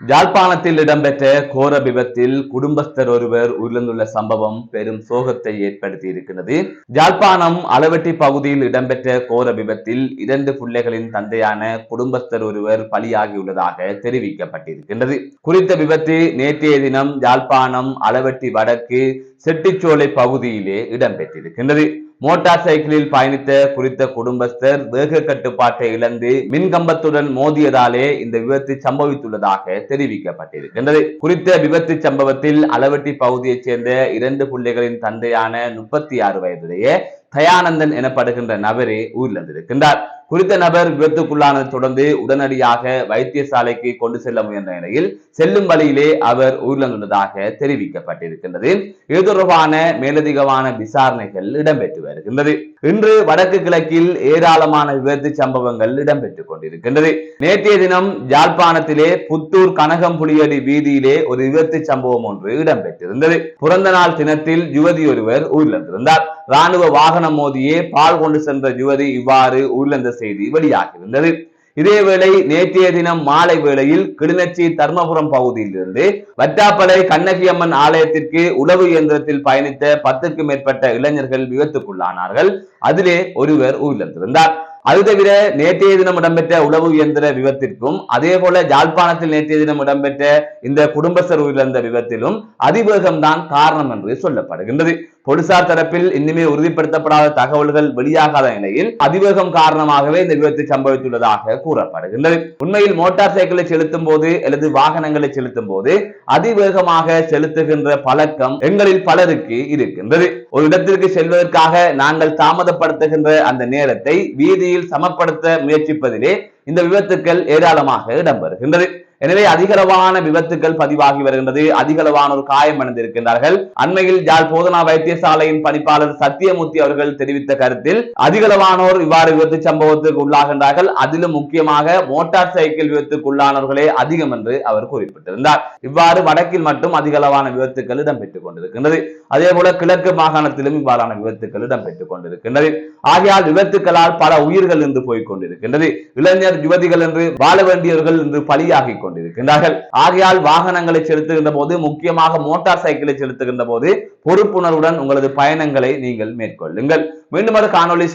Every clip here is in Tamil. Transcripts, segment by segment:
யாழ்ப்பாணத்தில் இடம்பெற்ற கோர விபத்தில் குடும்பஸ்தர் ஒருவர் உயிரிழந்துள்ள சம்பவம் பெரும் சோகத்தை ஏற்படுத்தி இருக்கிறது யாழ்ப்பாணம் அளவட்டி பகுதியில் இடம்பெற்ற கோர விபத்தில் இரண்டு பிள்ளைகளின் தந்தையான குடும்பஸ்தர் ஒருவர் பலியாகியுள்ளதாக தெரிவிக்கப்பட்டிருக்கின்றது. குறித்த விபத்து நேற்றைய தினம் யாழ்ப்பாணம் அளவெட்டி வடக்கு செட்டிச்சோலை பகுதியிலே இடம்பெற்றிருக்கின்றது. மோட்டார் சைக்கிளில் பயணித்த குறித்த குடும்பஸ்தர் வேக கட்டுப்பாட்டை இழந்து மின்கம்பத்துடன் மோதியதாலே இந்த விபத்து சம்பவித்துள்ளதாக தெரிவிக்கப்பட்டிருக்கின்றது. குறித்த விபத்து சம்பவத்தில் அளவட்டி பகுதியைச் சேர்ந்த இரண்டு பிள்ளைகளின் தந்தையான முப்பத்தி ஆறு வயதுடைய தயானந்தன் எனப்படுகின்ற நபரே உயிரிழந்திருக்கின்றார் குறித்த நபர் விபத்துக்குள்ளானதை தொடர்ந்து உடனடியாக வைத்தியசாலைக்கு கொண்டு செல்ல முயன்ற நிலையில் செல்லும் வழியிலே அவர் உயிரிழந்துள்ளதாக தெரிவிக்கப்பட்டிருக்கின்றது. இது தொடர்பான மேலதிகமான விசாரணைகள் இடம்பெற்று வருகின்றது. இன்று வடக்கு கிழக்கில் ஏராளமான விபத்து சம்பவங்கள் இடம்பெற்றுக் கொண்டிருக்கின்றது. நேற்றைய தினம் யாழ்ப்பாணத்திலே புத்தூர் கனகம் புலியடி வீதியிலே ஒரு விபத்து சம்பவம் ஒன்று இடம்பெற்றிருந்தது. பிறந்த நாள் தினத்தில் யுவதி ஒருவர் உயிரிழந்திருந்தார் ராணுவ வாகனம் மோதியே பால் கொண்டு சென்ற யுவதி இவ்வாறு உயிரிழந்த செய்தி வெளியாகியிருந்தது. இதேவேளை நேற்றைய தினம் மாலை வேளையில் கிளிநொச்சி தர்மபுரம் பகுதியிலிருந்து வட்டாப்பளை கண்ணகி அம்மன் ஆலயத்திற்கு உளவு இயந்திரத்தில் பயணித்த பத்துக்கும் மேற்பட்ட இளைஞர்கள் விபத்துக்குள்ளானார்கள். அதிலே ஒருவர் உயிரிழந்திருந்தார். அது தவிர நேற்றைய தினம் இடம்பெற்ற உளவு இயந்திர விபத்திற்கும் அதே போல ஜாழ்ப்பாணத்தில் நேற்றைய தினம் இடம்பெற்ற இந்த குடும்பஸ்தர் உயிரிழந்த விபத்திலும் அதிவேகம் தான் காரணம் என்று சொல்லப்படுகின்றது. போலீசார் தரப்பில் இன்னுமே உறுதிப்படுத்தப்படாத தகவல்கள் வெளியாகாத நிலையில் அதிவேகம் காரணமாகவே இந்த விபத்து சம்பவித்துள்ளதாக கூறப்படுகின்றது. உண்மையில் மோட்டார் சைக்கிளை செலுத்தும் போது அல்லது வாகனங்களை செலுத்தும் போது அதிவேகமாக செலுத்துகின்ற பழக்கம் எங்களில் பலருக்கு இருக்கின்றது. ஒரு இடத்திற்கு செல்வதற்காக நாங்கள் தாமதப்படுத்துகின்ற அந்த நேரத்தை வீதியில் சமப்படுத்த முயற்சிப்பதிலே இந்த விபத்துக்கள் ஏராளமாக இடம்பெறுகின்றது. எனவே அதிகளவான விபத்துக்கள் பதிவாகி வருகின்றது. அதிகளவானோர் காயம் அடைந்திருக்கின்றார்கள் அண்மையில் யாழ் போதனா வைத்தியசாலையின் பணிப்பாளர் சத்தியமூர்த்தி அவர்கள் தெரிவித்த கருத்தில் அதிகளவானோர் இவ்வாறு விபத்து சம்பவத்துக்கு உள்ளாகின்றார்கள். அதிலும் முக்கியமாக மோட்டார் சைக்கிள் விபத்துக்கு உள்ளானவர்களே அதிகம் என்று அவர் குறிப்பிட்டிருந்தார். இவ்வாறு வடக்கில் மட்டும் அதிகளவான விபத்துக்கள் இடம்பெற்றுக் கொண்டிருக்கின்றது. அதே போல கிழக்கு மாகாணத்திலும் இவ்வாறான விபத்துக்கள் இடம்பெற்றுக் கொண்டிருக்கின்றது. ஆகையால் விபத்துக்களால் பல உயிர்கள் இன்று போய்க் கொண்டிருக்கின்றது. இளைஞர் யுவதிகள் என்று வாழ வேண்டியவர்கள் என்று பலியாகி கொண்டிருக்கின்றார்கள். ஆகையால் வாகனங்களை செலுத்துகின்ற போது முக்கியமாக மோட்டார் சைக்கிளை செலுத்துகின்ற போது பொறுப்புணர்வுடன் உங்களது பயணங்களை நீங்கள் மேற்கொள்ளுங்கள். மீண்டும் ஒரு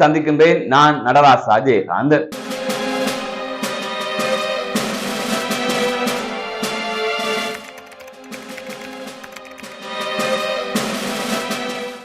சந்திக்கின்றேன். நான் நடராசா ஜெயகாந்தன்.